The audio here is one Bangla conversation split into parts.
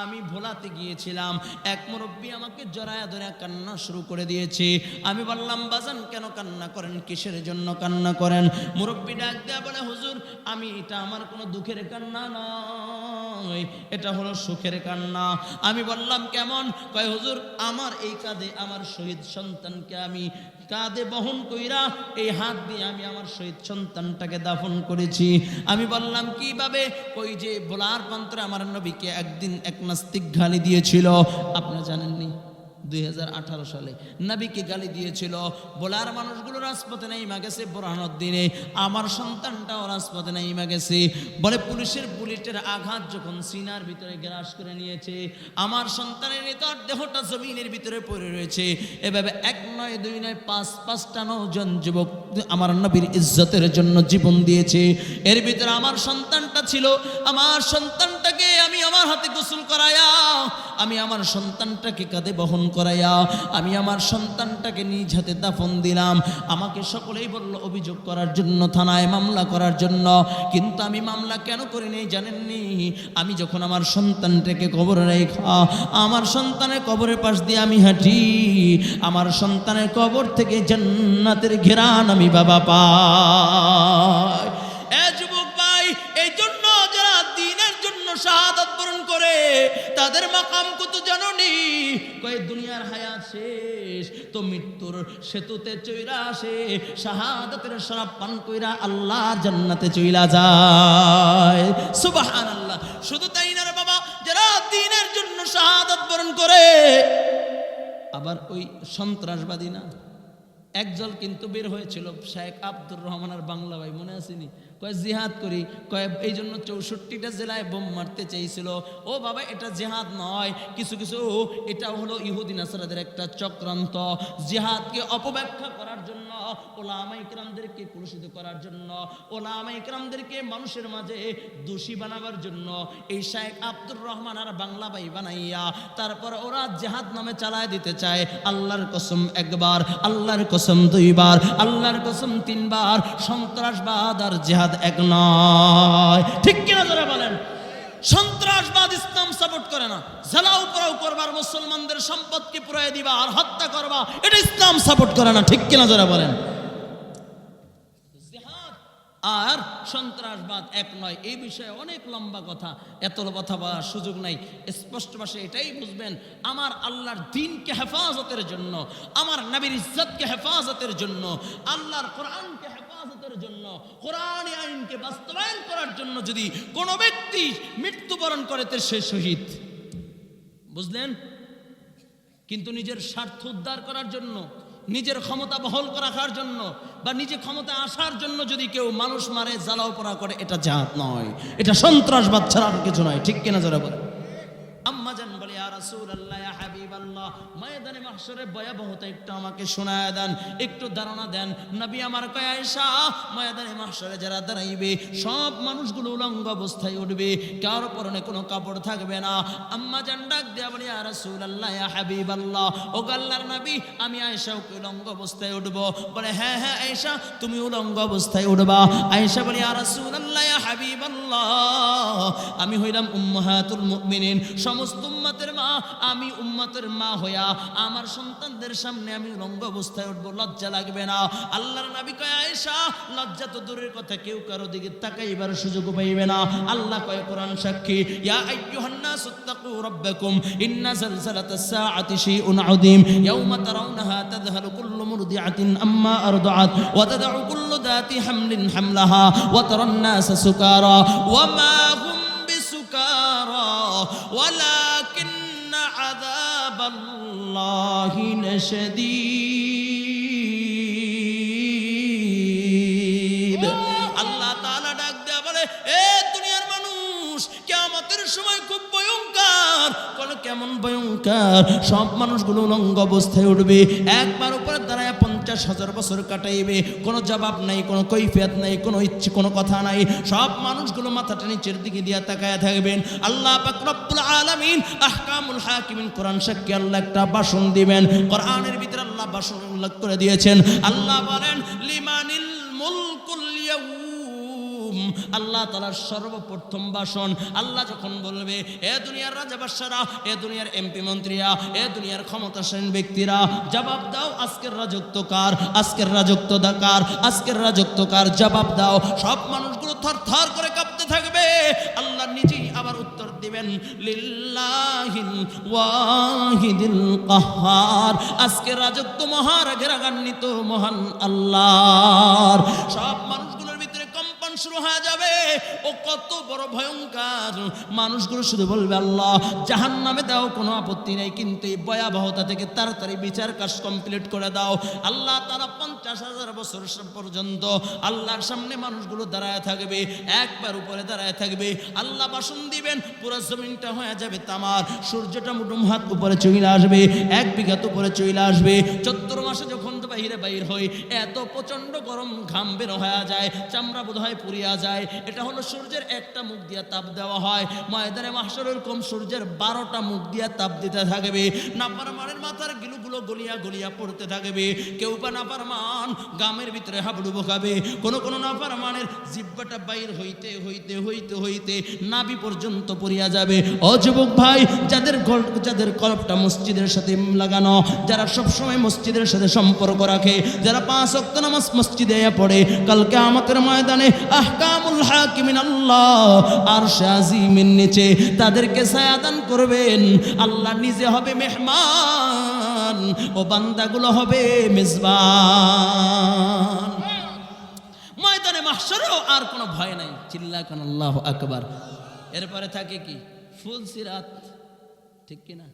আমি ভোলাতে গিয়েছিলাম। এক মুরব্বী আমাকে জড়ায়া ধরে কান্না শুরু করে দিয়েছে। আমি বললাম, বাজান, কেন কান্না করেন? কিসের জন্য কান্না করেন? মুরব্বী ডাক দেয়া বলে, হুজুর, আমি, এটা আমার কোনো দুঃখের কান্না নয়। এটা হলো সুখের কান্না। আমি বললাম, কেমন? কয়, হুজুর, আমার এই কাঁধে আমার শহীদ সন্তানকে আমি কাঁধে বহন কইরা এই হাত দিয়ে আমি আমার শহীদ সন্তানটাকে দাফন করেছি। আমি বললাম, কীভাবে? ওই যে বোলার প্রান্তরে আমার নবীকে একদিন এক নাস্তিক গালি দিয়েছিল। আপনারা জানেননি, দুই সালে নবীকে গালি দিয়েছিল মানুষগুলো রাজপথে গেছে দিনে আমার সন্তানটাও রাজপথে গেছে। বলে পুলিশের বুলেটের আঘাত যখন সিনার ভিতরে গ্রাস করে নিয়েছে, আমার সন্তানের নিতর দেহটা জমিনের ভিতরে পড়ে রয়েছে। এভাবে এক নয়, দুই নয়, পাঁচ, পাঁচটা নজন যুবক আমার নবীর ইজ্জতের জন্য জীবন দিয়েছে। এর ভিতরে আমার সন্তানটা ছিল, আমার সন্তানটাকে আমি আমার হাতে গোসল করায়া, আমি আমার সন্তানটাকে কাঁধে বহন করাইয়া আমি আমার সন্তানটাকে নিজ হাতে দাফন দিলাম। আমাকে সকলেই বলল, অভিযোগ করার জন্য, থানায় মামলা করার জন্য। কিন্তু আমি মামলা কেন করি নাই জানেননি? আমি যখন আমার সন্তানটাকে কবরে রেখা, আমার সন্তানের কবরের পাশ দিয়ে আমি হাঁটি, আমার সন্তানের কবর থেকে জান্নাতের ঘেরান আমি বাবা পাই। তাদের মাকাম কত জাননি? কয়, দুনিয়ার হায়াত শেষ, তো মৃত্যুর সেতুতে চইরা আসে, শাহাদাতের শরাব পান কইরা আল্লাহ জান্নাতে চইলা যায়। সুবহানাল্লাহ। শুধু তাই না রে বাবা, যারা দিনের জন্য শাহাদাত বরণ করে, আবার ওই সন্ত্রাসবাদী না? একজল কিন্তু বের হয়েছিল, শেখ আব্দুর রহমানের বাংলা ভাই, মনে আসেনি কয়, জিহাদ করি। কয়, এই জন্য চৌষট্টিটা জেলায় বোম মারতে চেয়েছিল। ও বাবা, এটা জেহাদ নয়। কিছু কিছু এটা হলো ইহুদিন আসারাদের একটা চক্রান্ত। জিহাদকে অপব্যাখ্যা করার জন্য ওলামা ইকরামদেরকে কলুষিত করার জন্য ওলামা ইকরামদেরকে মানুষের মাঝে দোষী বানাবার জন্য এই শেখ আব্দুর রহমান আর বাংলা ভাই বানাইয়া, তারপর ওরা জেহাদ নামে চালায় দিতে চায়। আল্লাহর কসম একবার, আল্লাহর কসম দুইবার, আল্লাহর কসম তিনবার, সন্ত্রাসবাদ আর জেহাদ এক নয়। ঠিক কিনা যারা বলেন? সন্ত্রাসবাদ ইসলাম সাপোর্ট করে না। জ্বালাও পোড়াও করবার মুসলমানদের সম্পদকে পুরাই দিবা আর হত্যা করবা, এটা ইসলাম সাপোর্ট করে না। ঠিক কিনা যারা বলেন? আর সন্ত্রাসবাদ এক নয়। এই বিষয়ে অনেক লম্বা কথা, এত কথা বলার সুযোগ নাই। স্পষ্ট ভাষে এটাই বুঝবেন, আমার আল্লাহর দিনকে হেফাজতের জন্য, আমার নবীর ইজ্জতকে হেফাজতের জন্য, আল্লাহর কোরআনকে হেফাজতের জন্য, কোরআন আইনকে বাস্তবায়ন করার জন্য যদি কোনো ব্যক্তি মৃত্যুবরণ করে, তো সে শহীদ। বুঝলেন? কিন্তু নিজের স্বার্থ উদ্ধার করার জন্য নিজের ক্ষমতা বহল রাখার জন্য? বা নিজে ক্ষমতা আসার জন্য যদি কেউ মানুষ মারে, জ্বালাও পড়া করে, এটা জাত নয়। এটা সন্ত্রাসবাদ ছাড়া আর কিছু নয়, ঠিক কিনা যারা বলে ইয়া রাসূলুল্লাহ, ইয়া হাবিবাল্লাহ, ময়দানে ভয়াবহতা একটু আমাকে শোনায় দেন, একটু ধারণা দেন। নবী আমার ময়দানে যারা দাঁড়াইবে, সব মানুষগুলো উলঙ্গ অবস্থায় উঠবে, কারও পরনে কোনো কাপড় থাকবে না। আম্মা দেয়া বলে, ইয়া রাসূলুল্লাহ, ইয়া হাবিবাল্লাহ, ও আল্লাহর নবী, আমি আয়েশা উলঙ্গ অবস্থায় উঠব। বলে হ্যাঁ হ্যাঁ আয়েশা, তুমি উলঙ্গ অবস্থায় উঠবা। আয়েশা বলে, ইয়া রাসূলুল্লাহ, ইয়া হাবিবাল্লাহ, আমি হইলাম উম্মাহাতুল মুমিনিন। সমস্ত উম্মতের মা, আমি উম্মতের মা হইয়া আমার সন্তানদের সামনে আমি রঙ্গ অবস্থায় উঠবো, লজ্জা লাগবে না। আল্লাহর নাবি কয়, আয়েশা, লজ্জা তো দূরের কথা, কেউ কারও দিকে তাকাইবার সুযোগ পাইবে না। আল্লাহ কয়, কোরআন সাক্ষী, ইয়া আইয়ুহান্নাস তাকু রাব্বাকুম, ইন্না জালজালাতাস সাআতি শাইউন আযীম, ইয়াউমা তারাউনাহা তাযহালু কুল্লু মুরদিআতিন আম্মা আরদাআত, ওয়া তাদউ কুল্লু দাতি হামলিন হামলাহা, ওয়া তারান নাস সুকারা, ওয়া মা হুম বিসুকারা, ওয়া লা الله لشديد কেমন ভয়ঙ্কর, সব মানুষগুলো উলঙ্গ অবস্থায় উঠবে, একবার উপরে দাঁড়ায় পঞ্চাশ হাজার বছর কাটাইবে, কোনো জবাব নাই, কোনো কৈফিয়ত নাই, কোনো ইচ্ছে, কোনো কথা নাই, সব মানুষগুলো মাথাটা নিচের দিকে দিয়া তাকায় থাকবেন। আল্লাহ রব্বুল আলামিন আহকামুল হাকিমিন কোরআন সাক্ষী আল্লাহ একটা ভাষণ দিবেন। কোরআনের ভিতরে আল্লাহ বাসন উল্লেখ করে দিয়েছেন। আল্লাহ বলেন লিমানিল আল্লাহ তালার সর্বপ্রথম ভাষণ। আল্লাহ যখন বলবে, এ দুনিয়ার রাজা বাদশারা, এ দুনিয়ার এমপি মন্ত্রীরা, এ দুনিয়ার ক্ষমতাসীন ব্যক্তিরা, জবাব দাও, আজকের রাজত্ব কার, আজকের রাজত্ব দাকার আজকের রাজত্ব কার, জবাব দাও। সব মানুষগুলো থর থর করে কাঁপতে থাকবে। আল্লাহ নিজেই আবার উত্তর দিবেন, লিল্লাহিল ওয়াহিদিল কাহার। আজকে রাজত্ব মহারাগের আগান্বিত মহান আল্লাহর। সব কম্পন শুরু হয়ে যাবে। ও কত বড় ভয়ঙ্কর। মানুষগুলো শুধু বলবে, আল্লাহ জাহান নামে দাও, কোনো আপত্তি নেই। কিন্তু এই ভয়াবহতা থেকে তাড়াতাড়ি বিচার কাজ কমপ্লিট করে দাও। আল্লাহ তারা পঞ্চাশ হাজার বছর পর্যন্ত আল্লাহর সামনে মানুষগুলো দাঁড়ায় থাকবে, একবার উপরে দাঁড়ায় থাকবে। আল্লাহ বাসন দিবেন, পুরো জমিনটা হয়ে যাবে তামার। সূর্যটা মুটুম হাত উপরে চলে আসবে, এক বিঘাত উপরে চলে আসবে। চত্বর মাসে যখন তো বাহিরে বাইর হই, এত প্রচণ্ড গরম ঘাম বের হয়ে যায়। চামড়া বোধ হয় পুড়িয়া যায়। এটা হলো সূর্যের একটা মুখ দিয়া তাপ দেওয়া হয়। ময়দানে মাসর এরকম সূর্যের বারোটা মুখ দিয়া তাপ দিতে থাকবে। নাপার মানের মাথার গিলুগুলো গলিয়া গলিয়া পড়তে থাকবে। কেউ বা নাপার মান গামের ভিতরে হাবড়ু বকাবে। কোনো কোনো নাপার মানের জিব্বাটা বাইর হইতে হইতে হইতে হইতে নাবি পর্যন্ত পড়িয়া যাবে। ও যুবক ভাই, যাদের যাদের কলপটা মসজিদের সাথে লাগানো, যারা সবসময় মসজিদের সাথে সম্পর্ক রাখে, যারা পাঁচ অক্ত নামাজ মসজিদে পড়ে, কালকে আমাদের ময়দানে আহকামুল হাকিমিন আল্লাহ আর শাজিমিন নিচে তাদেরকে সায়াদান করবেন। আল্লাহ নিজে হবে মেহমান, ও বান্দাগুলো হবে মেজবান। ময়দানে মাহশরেও আর কোনো ভয় নাই। চিল্লা কোন আল্লাহ আকবার। এরপরে থাকে কি? ফুল সিরাত। ঠিক কি না?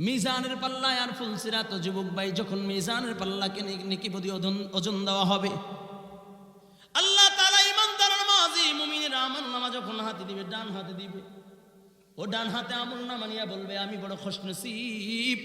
মিজানের পাল্লায় আর ফুল সিরাত। ও যুবক ভাই, যখন মিজানের পাল্লাকে নি- নিকিপতি ওজন- ওজন দেওয়া হবে যখন হাতে দিবে, ডান হাতে দিবে। ও ডান হাতে আমল না মানিয়া বলবে, আমি বড় খুশনসিব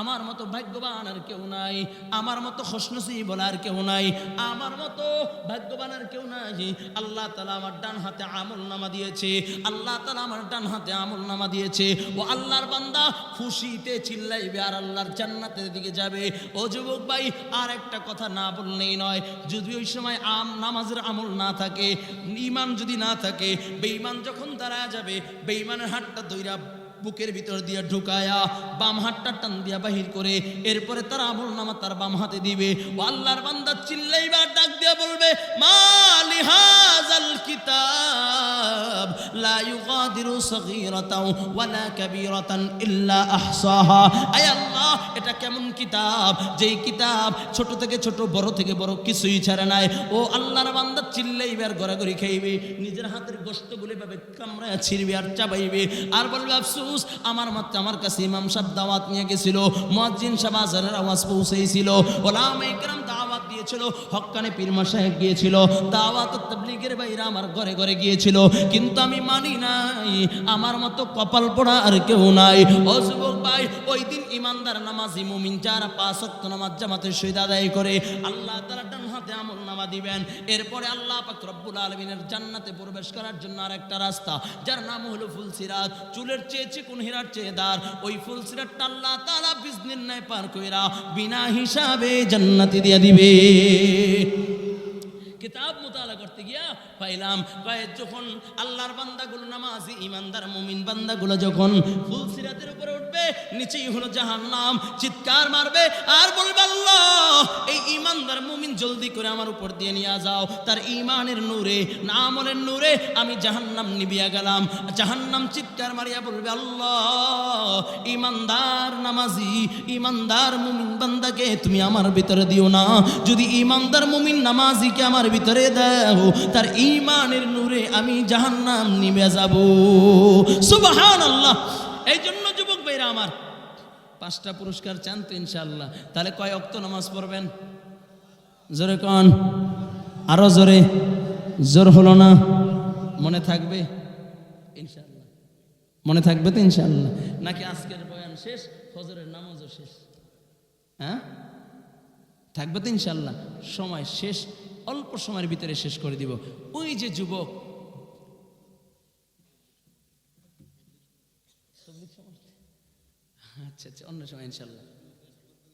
আমার মতো ভাগ্যবান আর কেউ নাই, আমার মতো খসনসি বলে আর কেউ নাই, আমার মতো ভাগ্যবান আর কেউ নাই। আল্লাহ তালা আমার ডান হাতে আমল নামা দিয়েছে, আল্লাহ তালা আমার ডান হাতে আমল নামা দিয়েছে। ও আল্লাহর বান্দা খুশিতে চিল্লাইবে আর আল্লাহর জান্নাতের দিকে যাবে। ও যুবক ভাই, আর একটা কথা না বললেই নয়, যদি ওই সময় আম নামাজের আমল না থাকে ইমান যদি না থাকে, বেঈমান যখন দাঁড়ায় যাবে, বেঈমানের হাতটা দইরা বুকের ভিতর দিয়ে ঢুকায়া বাম হাতটা টান দিয়া বাহির করে এরপরে তার আমল নামা তার বাম হাতে দিবে। ও আল্লাহর বান্দা চিল্লাইবার ডাক দিয়া বলবে, মালি হাজাল কিতাব, লা ইউগাদিরু সগীরাতাও ওয়ালা কাবীরাতান ইল্লা আহসাহা। আয় আল্লাহ, এটা কেমন কিতাব? যেই কিতাব ছোট থেকে ছোট, বড় থেকে বড় কিছুই ছাড়ে নাই। ও আল্লাহর বান্দা চিল্লাইবে আর গড়াগড়ি খাইবে, নিজের হাতের গোস্তগুলি ভাবে কামড়ায় ছিড়বে আর চাবাইবে। আর বলবে, আফসুস আমার মতে আমার কাছে ইমাম সাহেব দাওয়াত নিয়ে গেছিল, মুয়াজ্জিন সাহেব আজানের আওয়াজ পৌঁছেছিল ওলামা ইকরাম দাওয়াত দিয়েছিল, হক্কানে পীর সাহেব গিয়েছিল, দাওয়াত তাবলীগের বাইরা আমার ঘরে ঘরে গিয়েছিল, কিন্তু আমি মানি নাই, আমার মতো কপাল পড়া আর কেউ নাই। ও ভাই, ওই দিন ইমানদার নামাজি মুমিন যারা পাঁচ নামাজ জামাতের সহিত আদায় করে, আল্লাহ তাআলা হাতে আমল নামা দিবেন। এরপরে আল্লাহ পাক রব্বুল আলামিনের জান্নাতে প্রবেশ করার জন্য আরেকটা রাস্তা। যার নাম হলো ফুলসিরাত। চুলের চেয়ে চিকুন হীরার চেয়ে দার। ওই ফুলসিরাতটা আল্লাহ তাআলা বিজনির নাই পার কইরা বিনা হিসাবে জান্নাতে দিয়ে দিবে। কিতাব মোতালা করতে গিয়া পাইলাম। যখন আল্লাহর বান্দাগুলো, নামাজি ইমানদার মুমিন বান্দাগুলো যখন ফুল সিরাতের উপরে নিচেই হলো জাহান্নাম। চিৎকার মারবে, আর বলবে, আল্লাহ, এই ইমানদার মুমিন জলদি করে আমার উপর দিয়ে নিয়ে যাও। তার ইমানের নূরে, না আমলের নূরে আমি জাহান্নাম নিবিয়া গেলাম। জাহান্নাম চিৎকার মারিয়া বলবে, আল্লাহ ইমানদার নামাজি ইমানদার মুমিন বান্দাকে তুমি আমার ভিতরে দিও না। যদি ইমানদার মুমিন নামাজিকে আমার ভিতরে দাও, তার ইমানের নূরে আমি জাহান্নাম নিবে যাব। সুবহান আল্লাহ এই জন্য পাঁচটা পুরস্কার চান তো ইনশাল্লাহ তাহলে কয় অক্ত নামাজ পড়বেন? জোরে কন। আরও জোরে। জোর হলো না? মনে থাকবে? ইনশাল্লাহ মনে থাকবে তো ইনশাল্লাহ নাকি আজকের বয়ান শেষ? ফজরের নামাজও শেষ। হ্যাঁ? থাকবে তো ইনশাল্লাহ সময় শেষ। অল্প সময়ের ভিতরে শেষ করে দিব। ওই যে যুবক আচ্ছা আচ্ছা অন্য সময় ইনশাল্লাহ।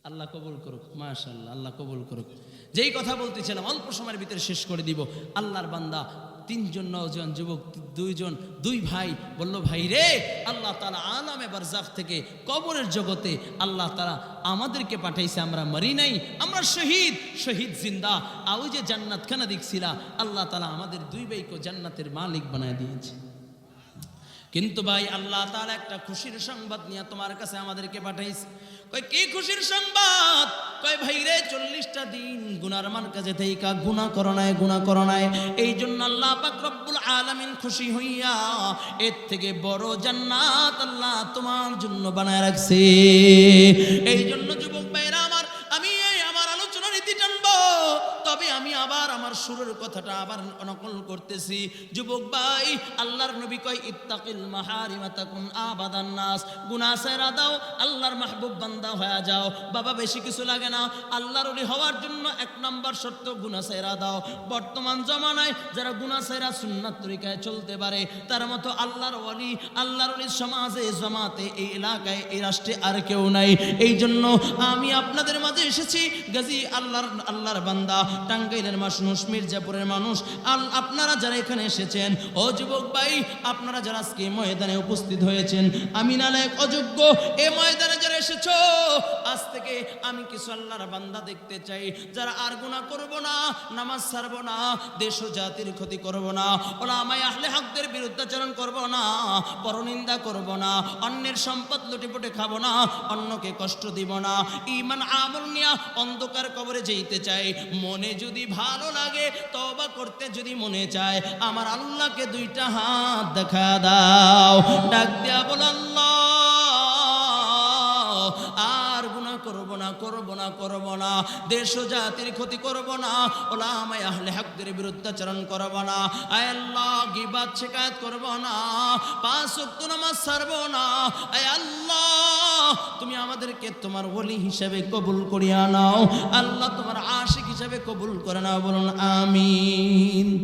আল্লাহ কবুল করুক, মাশাল্লাহ, আল্লাহ কবুল করুক। যেই কথা বলতেছিলাম, অল্প সময়ের ভিতরে শেষ করে দিব। আল্লাহর বান্দা, তিনজন নজন যুবক, দুইজন, দুই ভাই বলল, ভাই রে, আল্লাহ তালা আলামে বারজাখ থেকে কবরের জগতে আল্লাহ তালা আমাদেরকে পাঠাইছে, আমরা মরি নাই, আমরা শহীদ শহীদ জিন্দা। আউ যে জান্নাত খানা দেখছিলা, আল্লাহ তালা আমাদের দুই ভাইকে জান্নাতের মালিক বানায় দিয়েছে। কিন্তু ভাই, আল্লাহ তাআলা একটা খুশির সংবাদ নিয়ে তোমার কাছে আমাদেরকে পাঠাইছে। কই কি খুশির সংবাদ? কই ভাই রে, চল্লিশটা দিন গুনার মান কাছে থেইকা গুনাহ করো নাই, গুনাহ করো নাই। এই জন্য আল্লাহ পাক রব্বুল আলামিন খুশি হইয়া এর থেকে বড় জান্নাত আল্লাহ তোমার জন্য বানায় রাখছে। এই জন্য যুবক ভাইরা আমার সুরের কথাটা আবার নকল করতেছি। যুবক ভাই, আল্লাহর নবী কয়, ইত্তাকিল মাহারিমা তাকুন আবাদান নাস। গুনাহ সেরা দাও, আল্লাহর মাহবুব বান্দা হয়ে যাও। বাবা, বেশি কিছু লাগে না। আল্লাহর ওলি হওয়ার জন্য এক নাম্বার শর্ত গুনাহ সেরা দাও। বর্তমান জমানায় যারা গুনাহ সেরা সুন্নাত তরিকায় চলতে পারে, তার মতো আল্লাহর ওলি আল্লাহর ওলি সমাজে, জমাতে, এই এলাকায়, এই রাষ্ট্রে আর কেউ নাই। এই জন্য আমি আপনাদের মাঝে এসেছি, গাজী আল্লাহর আল্লাহর বান্দা, টাঙ্গাইলের মানুষ, মির্জাপুরের মানুষ, আল আপনারা যারা এখানে এসেছেন, ও যুবক ভাই, আপনারা যারা আজকে ময়দানে উপস্থিত হয়েছেন, আমি নালায়ক অযোগ্য, এ ময়দানে যারা এসেছ, আজ থেকে আমি কিছু আল্লাহর বান্দা দেখতে চাই, যারা আর গুনাহ করব না, নামাজ ছাড়ব না, দেশ জাতির ক্ষতি করব না ওলা আমায় আহলে হকদের বিরুদ্ধাচরণ করব না, পরনিন্দা করব না, অন্যের সম্পদ লুটিপুটে খাব না, অন্যকে কষ্ট দিব না ইমান আমল নিয়া অন্ধকার কবরে যেতে চাই, মনে যদি ভালো লাগে তবা করতে যদি মনে চায়, আমার আল্লাহকে দুইটা হাত দেখা দাও। ডাক দেয়া বল, আল্লাহ, আর করব না করব না করব না। দেশ জাতির ক্ষতি করব না। ওলামায় আহলে হকদের বিরুদ্ধাচরণ করব না। আয় আল্লাহ গিবাত শিকায়ত করব না। পাঁচ নামাজ ছাড়ব না। আল্লাহ তুমি আমাদেরকে তোমার ওলি হিসাবে কবুল করিয়া নাও, আল্লাহ তোমার আশিক হিসাবে কবুল করে নাও, বলুন, আমিন।